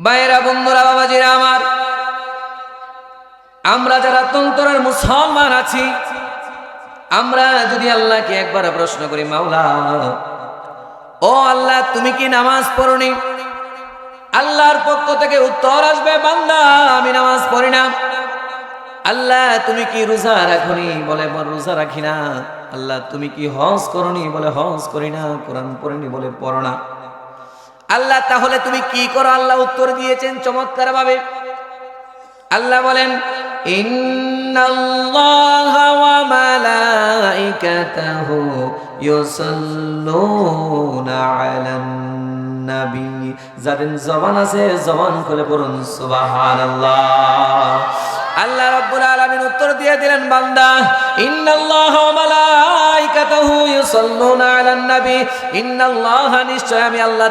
বাইরা বন্ধুরা, বাবাজিরা আমার, আমরা যারা তন্তরের মুসলমান আছি, আমরা যদি আল্লাহকে একবার প্রশ্ন করি, মাওলা, ও আল্লাহ, তুমি কি নামাজ পড়নি? আল্লাহর পক্ষ থেকে উত্তর আসবে, বান্দা, আমি নামাজ পড়ি না। আল্লাহ, তুমি কি রোজা রাখনি? বলে "মই রোজা রাখি না। আল্লাহ, তুমি কি হজ করনি? বলে, হজ করি না, কোরআন পড়িনি, বলে, পড়ো না। আল্লাহ, তাহলে তুমি কি করো? আল্লাহ উত্তর দিয়েছেন চমৎকার ভাবে আল্লাহ বলেন যাদের জবান আছে, জবান পড়ুন, সুবহানাল্লাহ। আল্লাহ রাব্বুল আলামিন উত্তর দিয়ে দিলেন, বান্দা, ইন্নাল্লাহা আল্লাহ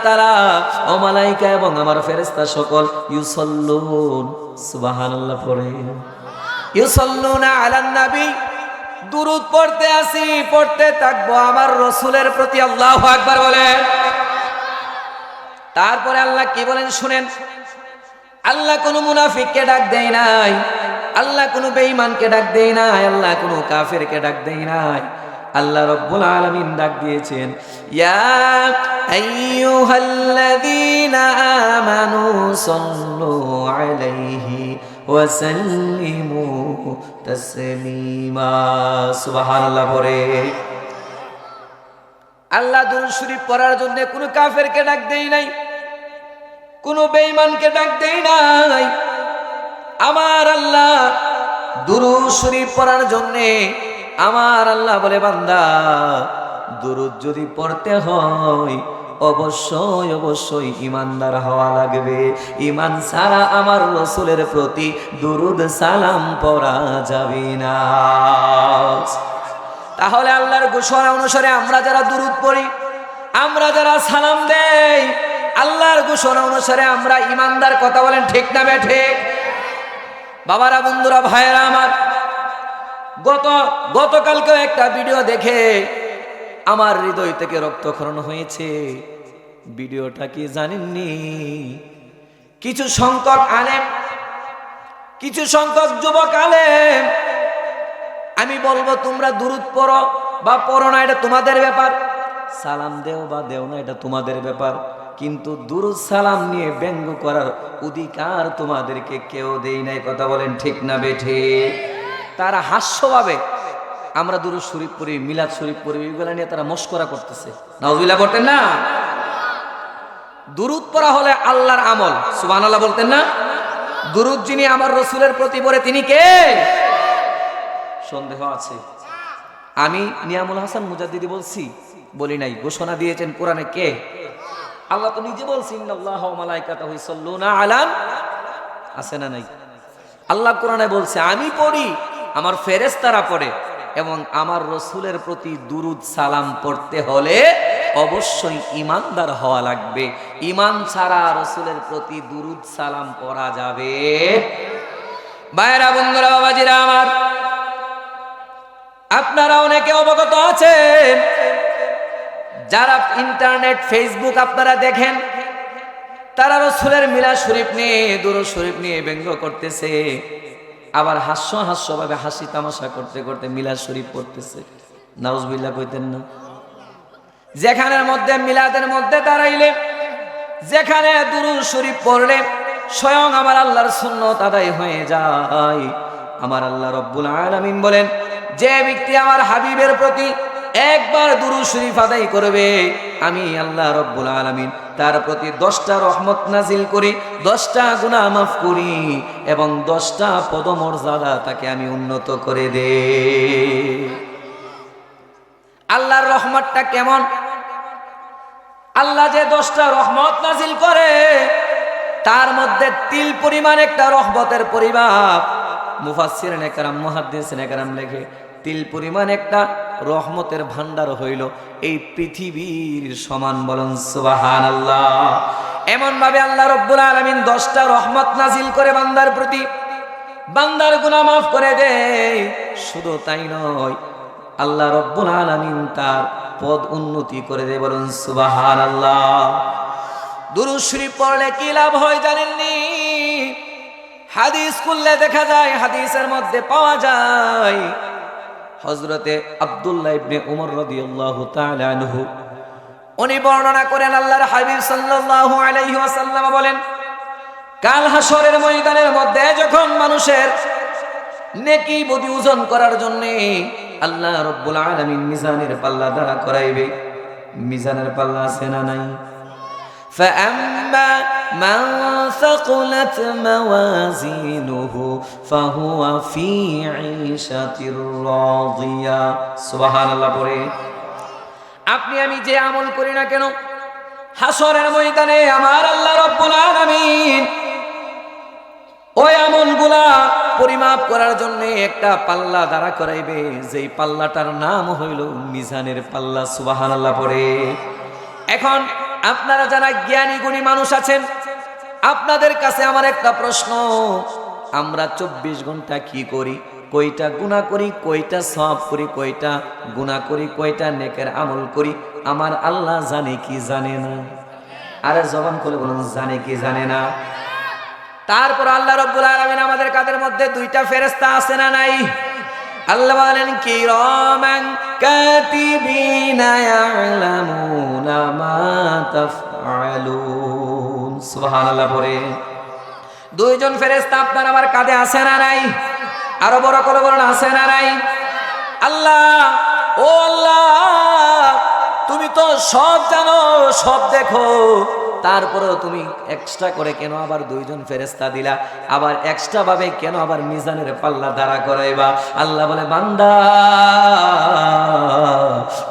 আমার রসুলের প্রতি, আল্লাহু বলেন তারপরে আল্লাহ কি বলেন শুনেন? আল্লাহ কোনো মুনাফিককে ডাক দেয় নাই। আল্লাহ কোনো বেঈমানকে ডাক দেয় নাই। আল্লাহ কোনো কাফেরকে ডাক দেয় নাই। আল্লাহ রব্বুল আলামিন ডাক দিয়েছেন আল্লাহ শরীফ পড়ার জন্য কোনো কাফেরকে ডাক দেই নাই, কোনো বেঈমানকে ডাক দেই নাই। আমার আল্লাহ দুরূদ শরীফ পড়ার জন্য আমার আল্লাহ বলে, বান্দা, দুরূদ যদি পড়তে হয়, অবশ্যই অবশ্যই ইমানদার হওয়া লাগবে। ইমান ছাড়া আমার রসুলের প্রতি দুরুদ, সালাম পড়া যাবে না। তাহলে আল্লাহর ঘোষণা অনুসারে আমরা যারা দুরুদ পড়ি, আমরা যারা সালাম দেই, আল্লাহর ঘোষণা অনুসারে আমরা ইমানদার কথা বলেন ঠিক না বে ঠিক? বাবারা, বন্ধুরা, ভাইয়েরা আমার গত গতকালকে একটা ভিডিও দেখে আমার হৃদয় থেকে রক্তক্ষরণ হয়েছে। ভিডিওটা কি জানেননি? কিছু সংকট আলেম, কিছু সংকট যুবক আলেম, আমি বলব তোমরা দূরত পড়ো বা পড়ো না, এটা তোমাদের ব্যাপার। সালাম দেও বা দেও না, এটা তোমাদের ব্যাপার। কিন্তু দুরুদ সালাম নিয়ে ব্যঙ্গ করার অধিকার তোমাদেরকে কেউ দেই নাই, কথা বলেন ঠিক না বেঠে তারা হাস্যভাবে, আমরা দুরুদ শরীফ পড়ি, মিলাদ শরীফ পড়ি, এগুলো নিয়ে তারা মস্করা করতেছে। নাউজুবিল্লাহ করতেন না? দুরুদ পড়া হলে আল্লাহর আমল সুবান আল্লাহ বলতেন না? দুরুদ যিনি আমার রসুলের প্রতি পড়ে, তিনি কে? সন্দেহ আছে। আমি নিয়ামুল হাসান মুজাদ্দিদি বলছি, বলি নাই, ঘোষণা দিয়েছেন কোরআনে কে? আল্লাহ তো নিজে বলছি, ইন্নাল্লাহ ওয়া মালাইকাতাহু ইউসাল্লুনা আলান, আছে না নাই? আল্লাহ কোরআনে বলছে, আমি পড়ি আমার ফেরেশতারা পড়ে। এবং আমার রসুলের প্রতি দুরুদ সালাম পড়তে হলে অবশ্যই ইমানদার হওয়া লাগবে। ইমান ছাড়া রসুলের প্রতি দুরুদ সালাম পড়া যাবে। বাইরা বন্ধুরা, বাবাজিরা আমার, আপনারা অনেকে অবগত আছেন, যারা ইন্টারনেট, ফেসবুক আপনারা দেখেন, তারা রসুলের মিলা শরীফ নিয়ে দুরু শরীফ নিয়ে ব্যঙ্গ করতেছে। আবার হাস্য হাস্যভাবে হাসি তামাশা করতে করতে মিলাদ শরীফ পড়তেছে। নাউজবিল্লা কইতেন না। যেখানের মধ্যে মিলাদের মধ্যে দাঁড়াইলে, যেখানে দুরু শরীফ পড়লে স্বয়ং আমার আল্লাহর সুন্নত আদায় হয়ে যায়। আমার আল্লাহ রব্বুল আলামিন বলেন, যে ব্যক্তি আমার হাবিবের প্রতি একবার দুরু শরীফ আদায় করবে। আমি আল্লাহ রব্বুল আলামিন তার প্রতি দশটা রহমত নাজিল করি, দশটা গুনাহ মাফ করি এবং দশটা পদমর্যাদা তাকে আমি উন্নত করে দে আল্লাহর রহমতটা কেমন? আল্লাহ যে দশটা রহমত নাজিল করে, তার মধ্যে তিল পরিমাণ একটা রহমতের পরিমাপ। মুফাসির নেকারাম, মহাদ্দিস নেকারাম লেখে, তিল পরিমাণ একটা রহমতের ভান্ডার হইল এই পৃথিবীর সমান বলন সুবাহান আল্লাহ এমন ভাবে আল্লাহ রব্বুল আলমিন দশটা রহমত নাজিল করে বান্দার প্রতি। বান্দার গুনাহ মাফ করে দেয় শুধু তাই নয়, আল্লাহ রব্বুল আলমিন তার পদ উন্নতি করে দেয় বলুন সুবাহান আল্লাহ দুরুদ শরীফ পড়লে কি লাভ হয় জানেননি? হাদিস খুললে দেখা যায়, হাদিসের মধ্যে পাওয়া যায় হজরতে আব্দুল্লাহ ইবনে উমর রাদিয়াল্লাহু তাআলা আনহু, উনি বর্ণনা করেন, আল্লাহর হাবিব সাল্লাল্লাহু আলাইহি ওয়াসাল্লাম বলেন, কাল হাসরের ময়দানের মধ্যে যখন মানুষের নেকি বদি ওজন করার জন্য আল্লাহ রব্বুল আলামিন মিজানের পাল্লা দাঁড়া করাইবে, মিজানের পাল্লা আছে না নাই? فأما من ثقلت موازينه فهو في عيشة راضية سبحان الله পড়ে আপনি আমি যে আমল করি না কেন হাসরের ময়দানে আমার আল্লাহ রব্বুল আলামিন ওই আমলগুলা পরিমাপ করার জন্য একটা পাল্লা দাঁড়া করাইবে যেই পাল্লাটার নাম হইল মিজানের পাল্লা সুবাহান আল্লাহ পড়ে এখন আপনারা যারা জ্ঞানী গুণী মানুষ আছেন, আপনাদের কাছে আমার একটা প্রশ্ন। আমরা চব্বিশ ঘণ্টা কি করি? কইটা গুণা করি কইটা সব করি কইটা গুণা করি কইটা নেকের আমল করি? আমার আল্লাহ জানে কি জানে না। আরে জবান করে বলুন, জানে কি জানে না? তারপর আল্লাহ রব্বুল আলামিন আমাদের কাদের মধ্যে দুইটা ফেরেশতা আছে না নাই? আল্লাহ বলেন কি রমান কাতিবিনা ইয়ালামুনা মা তাফআলুন। সুবহানাল্লাহ পড়ে। দুইজন ফেরেশতা আপনার আমার কাঁধে আছে না নাই? আরও বড় করে বলেন, আছে না নাই? আল্লাহ, ও আল্লাহ, তুমি তো সব জানো, সব দেখো। তারপরেও তুমি এক্সট্রা করে কেন আবার দুইজন ফেরেস্তা দিলা? আবার এক্সট্রা ভাবে কেন আবার মিজানের পাল্লা দাঁড়া করাইবা আল্লাহ বলে, বান্দা,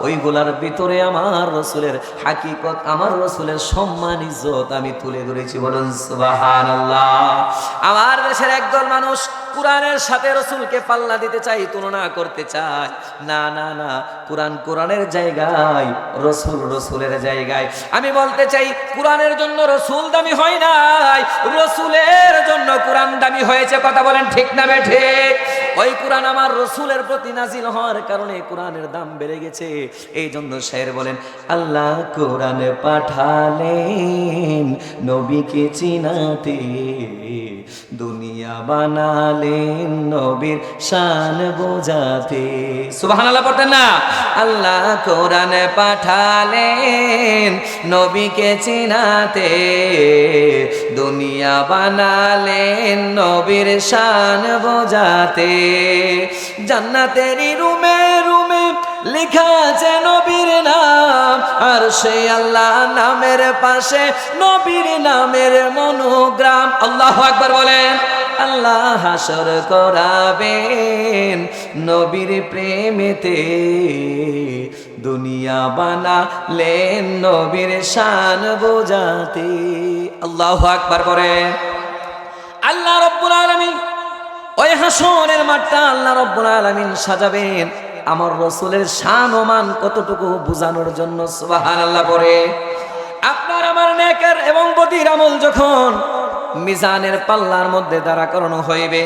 ওইগুলার ভিতরে আমার রসুলের হাকিকত, আমার রসুলের সম্মান ইজ্জত আমি তুলে ধরেছি বলুন আল্লাহ আমার দেশের একদল মানুষ কোরআনের সাথে রসুলকে পাল্লা দিতে চাই, তুলনা করতে চাই। না না না, কোরআন কোরআনের জায়গায়, রসুল রসুলের জায়গায়। আমি বলতে চাই, কোরআনের জন্য রসুল দামি হয় নাই, রসুলের জন্য কোরআন দামি হয়েছে, কথা বলেন ঠিক না বেঠে ওই কোরআন আমার রসুলের প্রতি নাজিল হওয়ার কারণে কোরআনের দাম বেড়ে গেছে। এই জন্য শের বলেন, আল্লাহ কোরআন পাঠালেন, নবীকে চিনাতে। দুনিয়া বানালেন, নবীর শান বোঝাতে। সুবহানাল্লাহ পড়তেন না? আল্লাহ কোরআন পাঠালেন, নবীকে চিনাতে। দুনিয়া বানালেন, নবীর শান বোঝাতে। জান্নাতেরই রুমে রুমে লেখা আছে নবীর নাম। আর সেই আল্লাহ নামের পাশে নবীর নামের মনোগ্রাম। আল্লাহ একবার বলেন, আল্লাহ হাসর করাবেন নবীর প্রেমেতে। দুনিয়া নবীর শান বোঝাতে। আল্লাহ একবার করেন আল্লাহ রব্বুল আলামিন ওই হাসনের মাঠটা আল্লাহ রব্বুল আলামিন সাজাবেন। আমার রসুলের শান ও মান কতটুকু বোঝানোর জন্য সুবাহান আল্লাহ করে আপনার আমার নেকের এবং বদির আমল যখন মিজানের পাল্লার মধ্যে দাঁড়া করানো হইবে,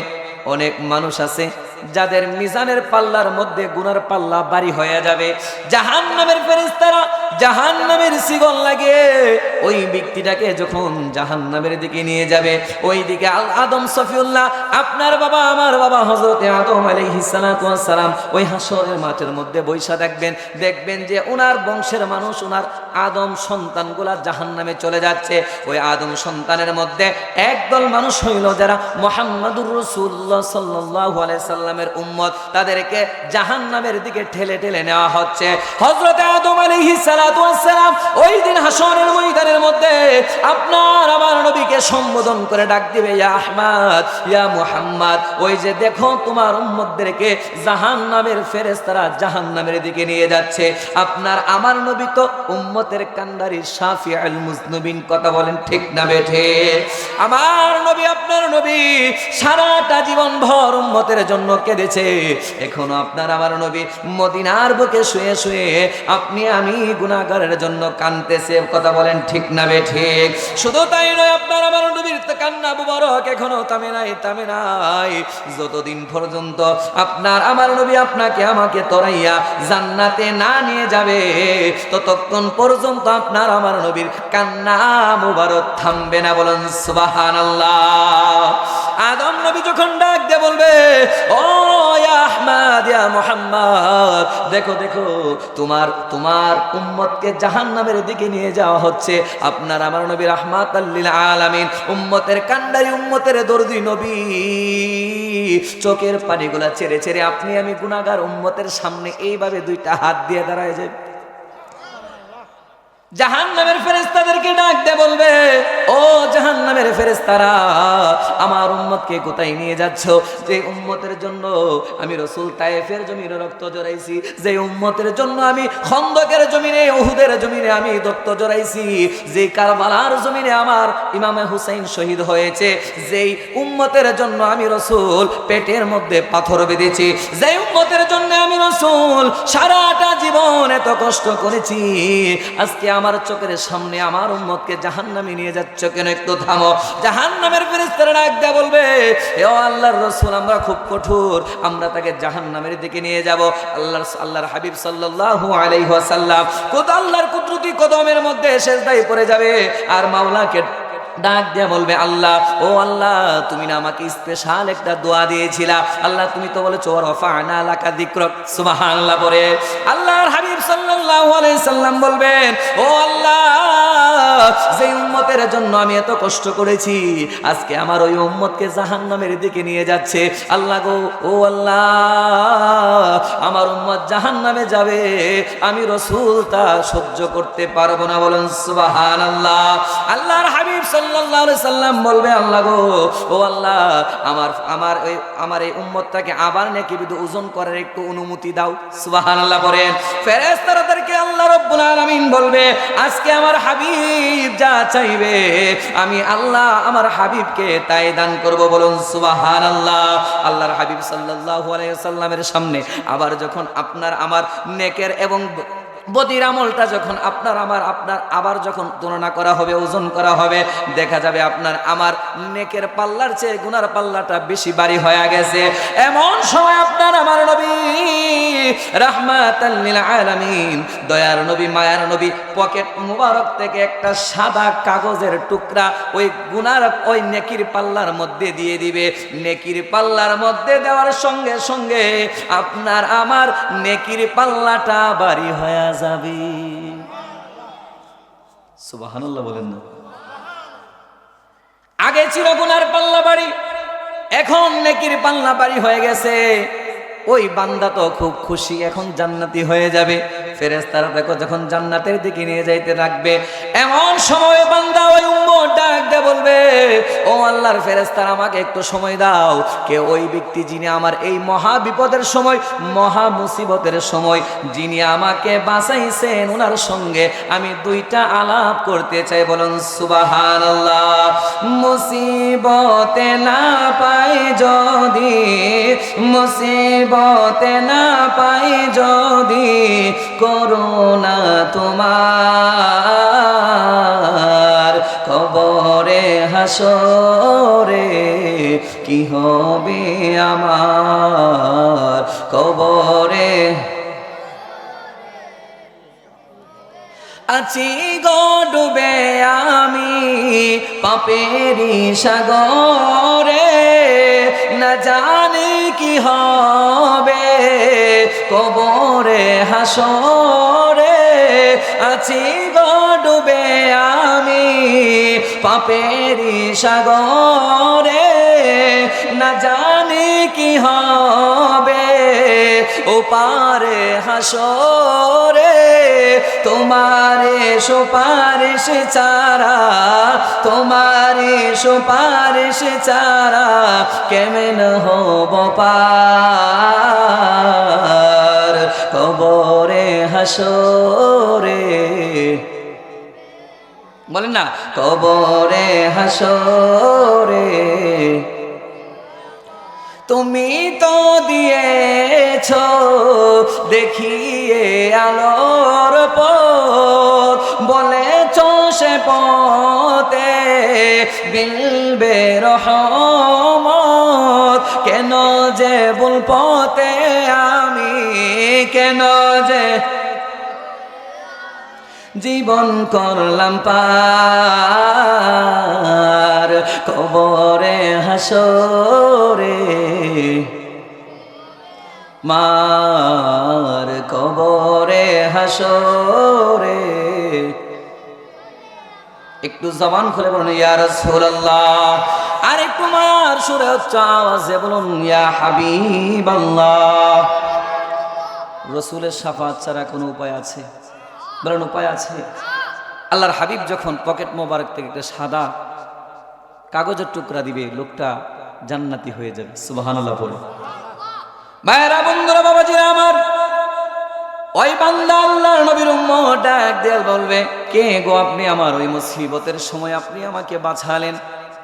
অনেক মানুষ আছে যাদের মিজানের পাল্লার মধ্যে গুনার পাল্লা বাড়ি হয়ে যাবে। জাহান নামের ফেরিস্তারা জাহান নামের সিগল লাগে ওই ব্যক্তিটাকে যখন জাহান নামের দিকে নিয়ে যাবে ওই দিকে আল- আদম সফিউল্লাহ, আপনার বাবা, আমার বাবা হজরতে আদম আলাইহিসালাম ওই হাসরের মাঠের মধ্যে বৈশা দেখবেন। দেখবেন যে ওনার বংশের মানুষ ওনার আদম সন্তানগুলা জাহান নামে চলে যাচ্ছে। ওই আদম সন্তানের মধ্যে একদল মানুষ হইল যারা মোহাম্মদুর রসুল্লাহ সাল্লাহ সাল্লামের উম্মত তাদেরকে জাহান নামের দিকে ঠেলে ঠেলে নেওয়া হচ্ছে। হজরত আদম সালাতু ওয়াসসালাম ওই দিন হাসরের ময়দানের মধ্যে আপনার আমার নবীকে সম্বোধন করে ডাক দিবে আহমদ, ইয়া মুহাম্মদ, ওই যে দেখো তোমার উম্মতদেরকে জাহান নামের ফেরেশতারা জাহান নামের দিকে নিয়ে যাচ্ছে। আপনার আমার নবী তো উম্মতের কান্দারি শাফি আল মুজনবিন, কথা বলেন ঠিক না বেঠে। আমার নবী, আপনার নবী সারাটা জীবন ভর উম্মতের জন্য কেঁদেছে। এখনও আপনার আমার নবী মদিনার বুকে শুয়ে শুয়ে আপনি আমি গুনাহগারের জন্য কানতেছে কথা বলেন ঠিক না বে ঠিক? শুধু তাই নয়, আপনার আমার নবীর কান্না মুবারক এখনও থামে নাই থামে নাই। যতদিন পর্যন্ত আপনার আমার নবী আপনাকে আমাকে তরাইয়া জান্নাতে না নিয়ে যাবে, ততক্ষণ পর্যন্ত আপনার আমার নবীর কান্না মুবারক থামবে না বলেন সুবহানাল্লাহ। আদম নবী যখন ডাক দিয়ে বলবে, ও আহমদ, ইয়া মুহাম্মদ, দেখো দেখো, তোমার তোমার উম্মতকে জাহান্নামের দিকে নিয়ে যাওয়া হচ্ছে। আপনার আমার নবী রাহমাত আল্লিল আলামিন উম্মতের কান্ডারি, উম্মতের দর্দি নবী। চোখের পানিগুলা ছেড়ে ছেড়ে আপনি, আমি গুনাহগার উম্মতের সামনে এইভাবে দুইটা হাত দিয়ে দাঁড়ায় যায় জাহান নামের ডাক দে বলবে, ও জাহান নামের আমার উম্মতকে কোথায় নিয়ে যাচ্ছ? যে উম্মতের জন্য আমি রসুল তায়েফের রক্ত জড়াইছি, যে উম্মতের জন্য আমি খন্দকের জমিনে, উহুদের জমিনে আমি রক্ত জড়াইছি, যে কারবালার জমিনে আমার ইমামে হুসাইন শহীদ হয়েছে, যেই উম্মতের জন্য আমি রসুল পেটের মধ্যে পাথর বেঁধেছি যে উম্মতের জন্য আমি রসুল সারাটা জীবন এত কষ্ট করেছি, আজকে আমার চোখের সামনে আমার উম্মতকে জাহান নামে নিয়ে যাচ্ছ কেন একটু থামো। জাহান্নামের ফেরেস্তারা ডাক দেয়া বলবে, এ আল্লাহর রসুল, আমরা খুব কঠোর, আমরা তাকে জাহান নামের দিকে নিয়ে যাব। আল্লাহর আল্লাহর হাবিব সাল্লাল্লাহু আলাইহি ওয়াসাল্লাম, কত আল্লাহর কুদরতি কদমের মধ্যে সেজদায় পড়ে যাবে, আর মাওলাকে ডাক দিয়ে বলবে, আল্লাহ, ও আল্লাহ, তুমি না আমাকে স্পেশাল একটা দোয়া দিয়েছিলা। আল্লাহ, তুমি তো বলেছ রফানা লাকা যিকরক সুবহানাল্লাহ পরে আল্লাহর হাবিব আলাইহি সাল্লাম বলবেন, ও আল্লাহ যে উম্মতের জন্য আমি এত কষ্ট করেছি, আজকে আমার ওই উম্মতকে জাহান্নামের দিকে নিয়ে যাচ্ছে। আল্লাহ গো, ও আল্লাহ, আমার উম্মত জাহান্নামে যাবে, আমি রসুল তা সহ্য করতে পারব না। বলেন, সুবহানাল্লাহ। আল্লাহর হাবিব আলাইহি সাল্লাম বলবে, আল্লাহ গো, ও আল্লাহ, আমার আমার ওই, আমার এই উম্মতটাকে আবার নাকি বিধু ওজন করার একটু অনুমতি দাও। সুবহানাল্লাহ বলেন। ফেরেশতাদেরকে আল্লাহ রব্বুল আলামিন বলবে, আজকে আমার হাবিব যা চাইবে, আমি আল্লাহ আমার হাবিবকে তাই দান করব বলুন সুবাহান আল্লাহ আল্লাহর হাবিব সাল্লাহ আলাইসাল্লামের সামনে আবার যখন আপনার আমার নেকের এবং বদির আমলটা যখন আপনার আমার, আপনার আবার যখন তুলনা করা হবে, ওজন করা হবে, দেখা যাবে আপনার আমার নেকের পাল্লার চেয়ে গুনার পাল্লাটা বেশি বাড়ি হয়ে গেছে। এমন সময় আপনার আমার নবী রাহমাতাল্লিল দয়ার নবী, মায়ার নবী, পকেট মুবারক থেকে একটা সাদা কাগজের টুকরা ওই গুনার, ওই নেকির পাল্লার মধ্যে দিয়ে দিবে। নেকির পাল্লার মধ্যে দেওয়ার সঙ্গে সঙ্গে আপনার আমার নেকির পাল্লাটা বাড়ি হয়ে যাবে সুবাহান্লাহ বলেন না। আগে ছিল গুনার পাল্লা বাড়ি, এখন নেকির পাল্লা বাড়ি হয়ে গেছে। ওই বান্দা তো খুব খুশি, এখন জান্নাতি হয়ে যাবে। ফেরেস্তারা দেখো যখন জান্নাতের দিকে নিয়ে যাইতে লাগবে, এমন সময় বান্দা ওই উম্মত ডাক দে বলবে, ও আল্লাহর ফেরেস্তার আমাকে একটু সময় দাও। কে ওই ব্যক্তি যিনি আমার এই মহা বিপদের সময়, মহা মুসিবতের সময়, যিনি আমাকে বাঁচাইছেন ওনার সঙ্গে আমি দুইটা আলাপ করতে চাই। বলুন সুবাহান মুসিবতে না পাই যদি, মুসিবতে না পাই যদি করোনা তোমার কবরে হাসরে, কি হবে আমার কবরে? আছি গো ডুবে আমি পাপেরি সাগরে, না জানি কি হবে কবরে হাসরে আছি ডুবে আমি পাপেরি সাগরে। না জানি কি হবে ওপারে হাসরে, তোমারে সুপারিশ চারা তোমারে সুপারিশ চারা কেমন হব পার? কবরে হাসরে। বলেন না, কবরে হাসরে। তুমি তো দিয়েছ, দেখিয়ে আলোর পথ। বলেছ সে পথে বিলবে রহমত। কেন যে আমি কেন যে জীবন করলাম পার, কবরে হাসরে। মার কবরে হাসরে। একটু জবান খুলে বলুন, ইয়া রাসূলুল্লাহ। আর একটু মার সুরে উচ্চ আওয়াজে বলুন, ইয়া হাবিবাল্লাহ। রসুলের সাফাত ছাড়া কোনো উপায় আছে? বলেন, উপায় আছে। আল্লাহর হাবিব যখন পকেট মোবারক থেকে একটা সাদা কাগজের টুকরা দিবে, লোকটা জান্নাতি হয়ে যাবে। সুবহানাল্লাহ পড়ে ভাইরা বন্ধুরা, বাবাজিরা আমার, ওই বান্দা আল্লাহর নবীর উম্মত, ডাক দিয়ে বলবে, কে গো আপনি আমার? ওই মুসিবতের সময় আপনি আমাকে বাঁচালেন।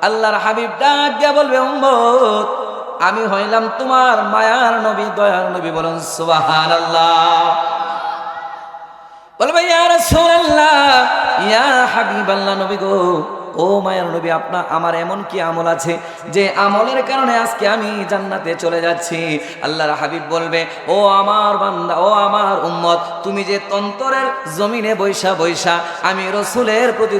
আল্লাহর হাবিব ডাক দিয়ে বলবে, উম্মত আমি হইলাম তোমার মায়ার নবী, দয়ার নবী বলুন সুবহানাল্লাহ। বলবে ইয়ার সোল্লাহ ইয়া হাবিব আল্লাহ নবী গো ও মায়ের নবী আপনার আমার এমন কি আমল আছে যে আমলের কারণে আজকে আমি জান্নাতে চলে যাচ্ছি? আল্লাহর হাবিব বলবে, ও আমার বান্দা, ও আমার উম্মত, তুমি যে তন্তরের জমিনে বৈশা বৈশা, আমি রসুলের প্রতি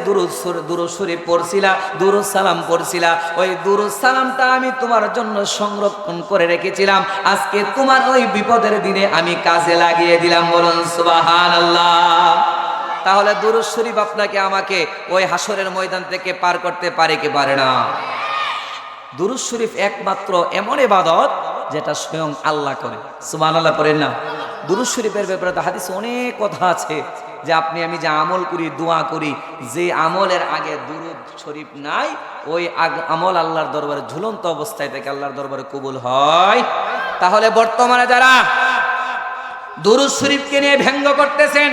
শরীফ পড়ছিলা, দুরুদ সালাম পড়ছিলা, ওই দুরুদ সালামটা আমি তোমার জন্য সংরক্ষণ করে রেখেছিলাম। আজকে তোমার ওই বিপদের দিনে আমি কাজে লাগিয়ে দিলাম, বলুন সুবহানাল্লাহ। তাহলে দুরুদ শরীফ আপনাকে আমাকে ওই হাসরের ময়দান থেকে পার করতে পারে কি পারে না? দুরুদ শরীফ একমাত্র এমন এবাদত যেটা স্বয়ং আল্লাহ করে। সুমান আল্লাহ করেন না? দুরুদ শরীফের ব্যাপারে তো হাদিসে অনেক কথা আছে যে আপনি আমি যে আমল করি, দোয়া করি, যে আমলের আগে দুরুদ শরীফ নাই, ওই আমল আল্লাহর দরবারে, ঝুলন্ত অবস্থায় থেকে আল্লাহর দরবারে কবুল হয়। তাহলে বর্তমানে যারা দুরুদ শরীফকে নিয়ে ব্যঙ্গ করতেছেন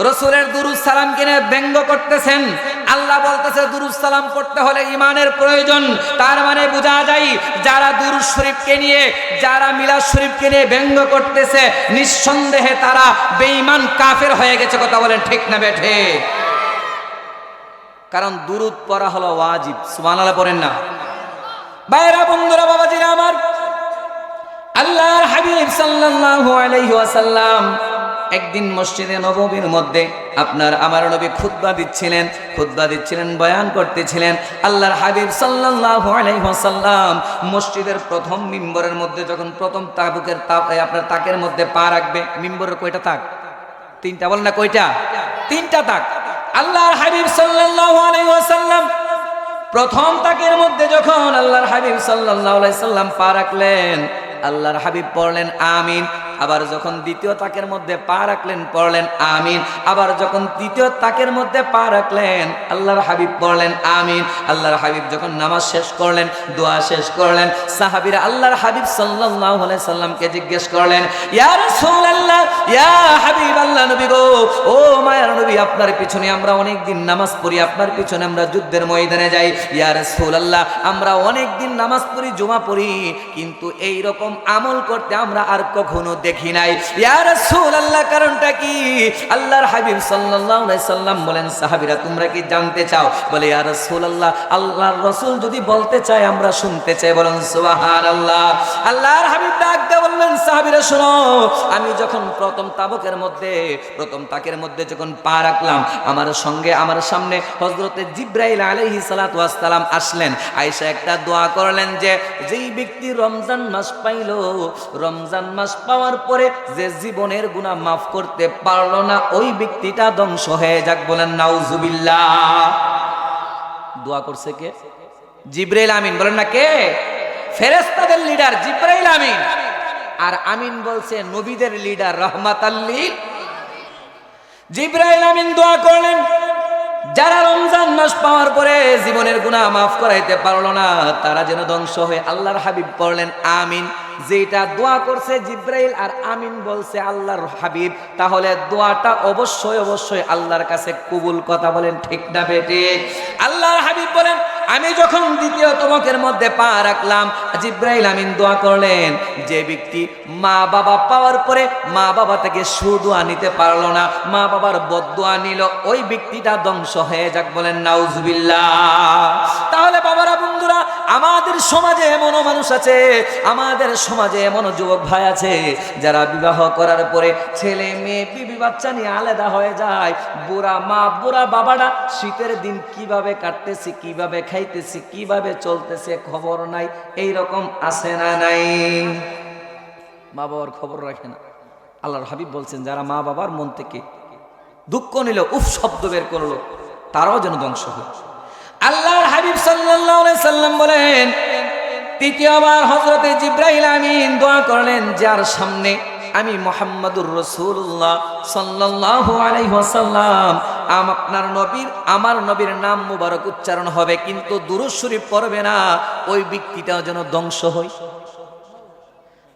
রসুলের দুরুদ সালামকে নিয়ে ব্যঙ্গ করতেছেন। আল্লাহ বলতেছে, দুরুদ সালাম করতে হলে ইমানের প্রয়োজন। তার মানে বোঝা যায়, যারা দুরুদ শরীফকে নিয়ে, যারা মিলাদ শরীফকে নিয়ে ব্যঙ্গ করতেছে, নিঃসন্দেহে তারা বেঈমান, কাফের হয়ে গেছে। কথা বলেন ঠিক না বেঠে? কারণ দুরুদ পড়া হলো ওয়াজিব। সুবহানাল্লাহ পড়েন না। বাইরা বন্ধুরা, বাবাজিরা, আমার আল্লাহর হাবিব সাল্লাল্লাহু আলাইহি ওয়াসাল্লাম একদিন মসজিদে নববীর মধ্যে আপনার আমার নবী খুতবা দিচ্ছিলেন খুতবা দিচ্ছিলেন, বয়ান করতেছিলেন। আল্লাহর হাবিব সাল্লাল্লাহু আলাইহি ওয়াসাল্লাম মসজিদের প্রথম মিম্বরের মধ্যে যখন প্রথম তাবুকের আপনার তাকের মধ্যে পা রাখবে, মিম্বরের কয়টা তাক? তিনটা, বলেন না কয়টা? তিনটা তাক। আল্লাহর হাবিব সাল্লাল্লাহু আলাইহি ওয়াসাল্লাম প্রথম তাকের মধ্যে যখন আল্লাহর হাবিব আলাইহি সাল্লাম পা রাখলেন, আল্লাহর হাবিব পড়লেন আমিন। আবার যখন দ্বিতীয় তাকের মধ্যে পা রাখলেন, পড়লেন, আমিন। আবার যখন তৃতীয় তাকের মধ্যে পা রাখলেন, আল্লাহর হাবিব পড়লেন, আমিন। আল্লাহর হাবিব যখন নামাজ শেষ করলেন, দোয়া শেষ করলেন, সাহাবীরা আল্লাহর হাবিব আলাইহি সাল্লামকে জিজ্ঞেস করলেন, ইয়া রাসূলুল্লাহ, ইয়া হাবিব আল্লাহ নবী গো, ও মায়ার নবী, আপনার পিছনে আমরা অনেক দিন নামাজ পড়ি, আপনার পিছনে আমরা যুদ্ধের ময়দানে যাই। ইয়া রাসূলুল্লাহ, আমরা অনেক দিন নামাজ পড়ি, জুমা পড়ি, কিন্তু এই রকম আমল করতে আমরা আর কখনো দেখি নাই। ইয়া রাসূলুল্লাহ, কারণটা কি? আল্লাহর হাবিব সাল্লাল্লাহু সাল্লাম বলেন, সাহাবীরা, তোমরা কি জানতে চাও? বলে, ইয়া রাসূলুল্লাহ, আল্লাহর রাসূল যদি বলতে চায়, আমরা শুনতে চাই। বলেন, সুবহানাল্লাহ। আল্লাহর হাবিব ডাক বললেন, সাহাবীরা, শোনো, আমি যখন প্রথম তাবকের মধ্যে, প্রথম তাকের মধ্যে যখন পা রাখলাম, আমার সঙ্গে, আমার সামনে হজরতে জিব্রাইল আলাইহি সালাতু ওয়াসসালাম আসলেন। আয়েশা একটা দোয়া করলেন যে, যেই ব্যক্তি রমজান মাস পাইল, রমজান মাস পাওয়ার পরে যে জীবনের গুনাহ মাফ করতে পারল না, ওই ব্যক্তিটা ধ্বংস হয়ে যাক বলেন, নাউজুবিল্লাহ। দোয়া করছে কে? জিব্রাইল আমিন, বলেন না কে? ফেরেস্তাদের লিডার জিব্রাইল আমিন। আর আমিন বলছে, নবীদের লিডার রহমাত আল্লিল জিব্রাইল আমিন দোয়া করলেন, যারা রমজান মাস পাওয়ার পরে জীবনের গুনাহ মাফ করাইতে পারল না, তারা যেন ধ্বংস হয়ে আল্লাহর হাবিব পড়লেন আমিন। যেটা দোয়া করছে জিব্রাইল আর আমিন বলছে আল্লাহর হাবিব, তাহলে দোয়াটা অবশ্যই অবশ্যই আল্লাহর কাছে কবুল। কথা বলেন ঠিক না বেটে? আল্লাহর হাবিব বলেন আমি যখন দ্বিতীয় তমকের মধ্যে পা রাখলাম, জিব্রাইল আমিন দোয়া করলেন, যে ব্যক্তি মা বাবা পাওয়ার পরে মা বাবা থেকে সুদোয়া নিতে পারল না, মা বাবার বদোয়া নিল, ওই ব্যক্তিটা ধ্বংস হয়ে যাক বলেন, নাউজুবিল্লাহ। তাহলে বাবারা, বন্ধুরা, আমাদের সমাজে এমনও মানুষ আছে, আমাদের সমাজে এমনও যুবক ভাই আছে, যারা বিবাহ করার পরে ছেলে, মেয়ে, বিবি, বাচ্চা নিয়ে আলাদা হয়ে যায়। বুড়া মা, বুড়া বাবাটা শীতের দিন কীভাবে কাটতেছে, কীভাবে খাইতেছে কীভাবে চলতেছে খবর নাই এই রকম আছে না নাই? মা বাবার খবর রাখে না। আল্লাহর হাবিব বলছেন, যারা মা বাবার মন থেকে দুঃখ নিল, উফ, শব্দ বের করল, তারাও যেন ধ্বংস হয় আল্লাহর হাবিব সাল্লাম বলেন, তৃতীয়বার হজরতে জিব্রাইল আমিন দোয়া করলেন, যার সামনে আমি মোহাম্মদুর রসুল্লাহ সাল্লাল্লাহু আলাইহি ওয়াসাল্লাম, আম আপনার নবীর, আমার নবীর নাম মুবারক উচ্চারণ হবে, কিন্তু শরীফ পড়বে না, ওই ব্যক্তিটাও যেন ধ্বংস হয়।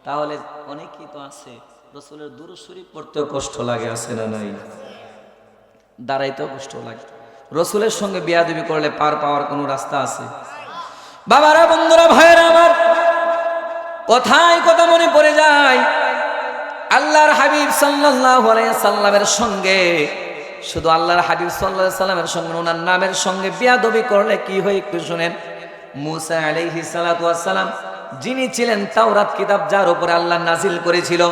তাহলে অনেকেই তো আছে, রসুলের শরীফ পড়তেও কষ্ট লাগে, আছে না নাই? দাঁড়াইতেও কষ্ট লাগে। রসুলের সঙ্গে বিয়াদবি করলে পার পাওয়ার কোনো রাস্তা আছে? বাবারা, বন্ধুরা, ভাইয়েরা, আমার কথায় কথা মনে পড়ে যায় আল্লাহর হাবিব সাল্লাল্লাহু আলাইহি সাল্লামের সঙ্গে, শুধু আল্লাহর হাবিব সাল্লাল্লাহু আলাইহি সাল্লামের সঙ্গে, ওনার নামের সঙ্গে বিয়াদবি করলে কি হয় একটু শুনেন। মুসা আলাইহি ওয়াসসালাম, যিনি ছিলেন তাওরাত কিতাব যার উপরে আল্লাহ নাজিল করেছিল,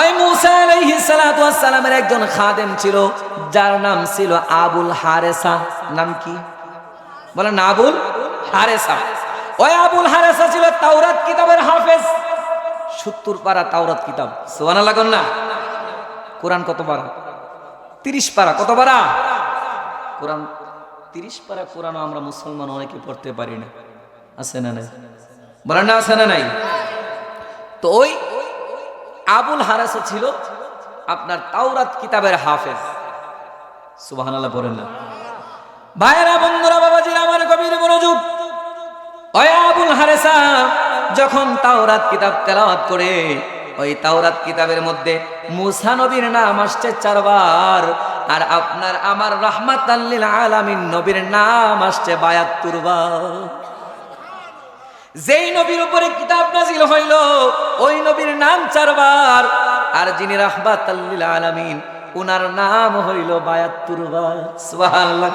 ওই মুসা আলাইহিস সালাতু সালামের একজন খাদেম ছিল, যার নাম ছিল আবুল হারেসা। নাম কি? বলেন আবুল হারেসা। ওই আবুল হারেসা ছিল তাওরাত কিতাবের হাফেজ। সত্তর পারা তাওরাত কিতাব। সুবহানাল্লাহ কোন না? কোরআন কত পারা? তিরিশ পারা। কত পারা? কোরআন তিরিশ পারা কোরআনও আমরা মুসলমান অনেকে পড়তে পারি না। আছে না নাই? বলেন না, আছে না নাই? তো ওই আবুল হারাসা ছিল আপনার তাওরাত কিতাবের হাফেজ। সুবহানাল্লাহ পড়েন না। ভাইরা বন্ধুরা, বাবাজির, আমার কবির মনোযোগ আবুল হারেসা যখন তাওরাত কিতাব তেলাওয়াত করে, ওই তাওরাত কিতাবের মধ্যে মুসা নবীর নাম আসছে চারবার, আর আপনার আমার রহমাত আল্লিল আলামিন নবীর নাম আসছে বায়াত্তর বার। যেই নবীর উপরে কিতাব নাজিল হইল, ওই নবীর নাম চারবার, আর যিনি রাহবাত আল্লিল আলামিন, উনার নাম হইল বায়াত্তর বার। সুবহানাল্লাহ।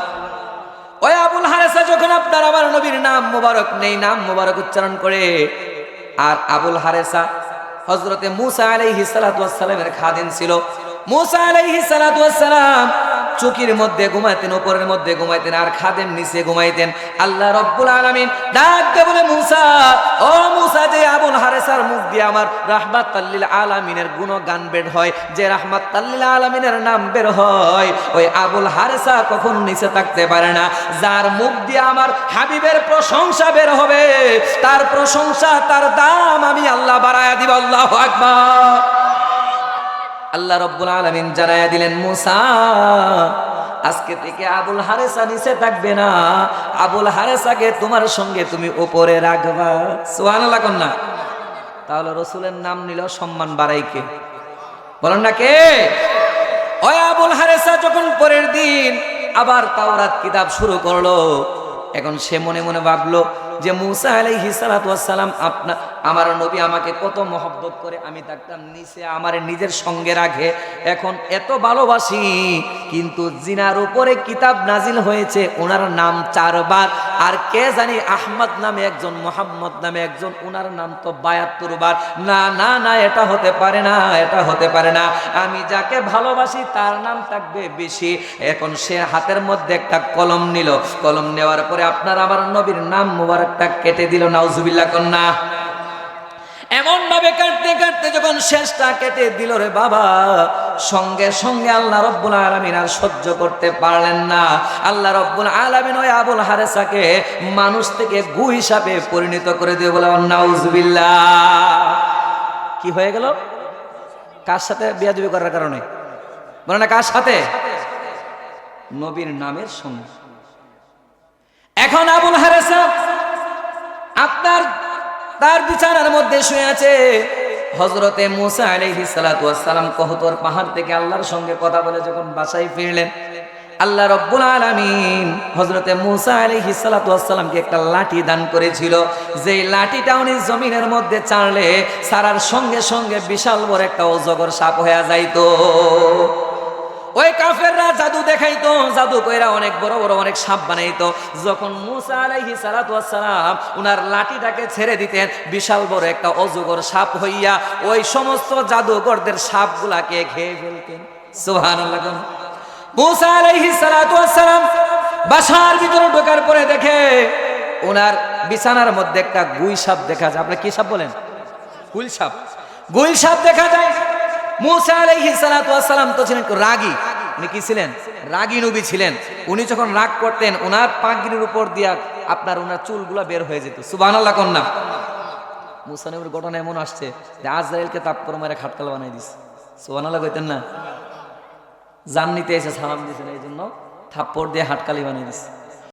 ওই আবুল হারেসা যখন আপনার আমার নবীর নাম মোবারক নেই, নাম মোবারক উচ্চারণ করে আর আবুল হারেসা হজরতে মুসা আলাইহি সালামের খাদিন ছিল। মুসা আলাইহি সালাম চুকির মধ্যে ঘুমাইতেন উপরের মধ্যে ঘুমাইতেন আর খাদেম নিচে ঘুমাইতেন। আল্লাহ রব্বুল আলামিন ডাক দিয়ে বলে, মুসা, ও মুসা, যে আবুল হারেসার মুখ দিয়ে আমার রাহমাত তাল্লিল আলামিনের গুণগান বের হয়, যে রাহমাত তাল্লিল আলামিনের নাম বের হয়, ওই আবুল হারেসা কখন নিচে থাকতে পারে না? যার মুখ দিয়ে আমার হাবিবের প্রশংসা বের হবে, তার প্রশংসা, তার দাম আমি আল্লাহ বাড়ায়া দিব, আল্লাহ আকবার। আল্লাহ রব্বুল আলমিন জানাইয়া দিলেন, মুসা, আজকে থেকে আবুল হারেসা নিচে থাকবে না। আবুল হারেসাকে তোমার সঙ্গে তুমি উপরে রাখবা। সোহান লাগুন না। তাহলে রসুলের নাম নিল সম্মান বাড়াইকে। বলেন না কে? ওই আবুল হারেসা যখন পরের দিন আবার তাওরাত কিতাব শুরু করল, এখন সে মনে মনে ভাবলো যে মুসা আলাইহি সালাম আপনার আমার নবী আমাকে কত মহব্বত করে, আমি থাকতাম নিচে, আমার নিজের সঙ্গে রাখে। এখন এত ভালোবাসি, কিন্তু জিনার উপরে কিতাব নাজিল হয়েছে, ওনার নাম চারবার। আর কে জানি আহমদ নামে একজন, মোহাম্মদ নামে একজন, ওনার নাম তো বায়াত্তর বার। না না না, এটা হতে পারে না, এটা হতে পারে না। আমি যাকে ভালোবাসি, তার নাম থাকবে বেশি। এখন সে হাতের মধ্যে একটা কলম নিল। কলম নেওয়ার পরে আপনার, আমার নবীর নাম মুবারকটা কেটে দিল, নাউজুবিল্লাহ কন্যা। এমন ভাবে কাটতে কাটতে যখন শেষটা কেটে দিল রে বাবা, সঙ্গে সঙ্গে আল্লাহ রব্বুল আলমিন আর সহ্য করতে পারলেন না। আল্লাহ রব্বুল আলমিন ওই আবুল হারেসাকে মানুষ থেকে গু হিসাবে পরিণত করে দিয়ে বলে নাউজবিল্লা কি হয়ে গেল? কার সাথে বিয়াজবি করার কারণে? বলে না, কার সাথে? নবীর নামের সঙ্গে। এখন আবুল হারেসা আপনার, তার বিছানার মধ্যে শুয়ে আছে। হজরতে মুসা আলাইহি সালাম কহতর পাহাড় থেকে আল্লাহর সঙ্গে কথা বলে যখন বাসায় ফিরলেন, আল্লাহ রব্বুল আলামিন হজরতে মুসা আলাইহি সালাতু ওয়াসসালামকে একটা লাঠি দান করেছিল। যে লাঠিটা উনি জমিনের মধ্যে চাড়লে সারার সঙ্গে সঙ্গে বিশাল বড় একটা অজগর সাপ হয়ে যাইতো। ওই কাফেররা জাদু দেখাইতো, জাদু কইরা অনেক বড় বড় অনেক সাপ বানাইতো। যখন মুসা আলাইহি ওয়াসসালাম উনার লাঠিটাকে ছেড়ে দিতেন, বিশাল বড় একটা অজগর সাপ হইয়া ওই সমস্ত জাদুকরদের সাপগুলাকে খেয়ে ফেলতেন। সুবহানাল্লাহ মুসা আলাইহি ওয়াসসালাম বাসার ভিতরে ঢোকার পরে দেখে ওনার বিছানার মধ্যে একটা গুই সাপ দেখা যায়। আপনি কি সাপ বলেন? গুইল সাপ। গুইল সাপ দেখা যায়। মুসা ওয়াস সালাম তো ছিলেন রাগী। উনি কি ছিলেন? রাগী নবী ছিলেন। উনি যখন রাগ করতেন ওনার পাগড়ির উপর দিয়া আপনার ওনার চুলগুলো বের হয়ে যেত। সুবহানাল্লাহ কন্যা মুসা নবীর ঘটনা এমন আসছে যে আজরাইলকে তাপ্পর মেরে খাটকাল বানাই দিস সুবহানাল্লাহ কইতেন না? জান নিতে এসে সালাম দিয়েছেন এই জন্য থাপ্পড় দিয়ে হাটকালি বানিয়ে দিছে।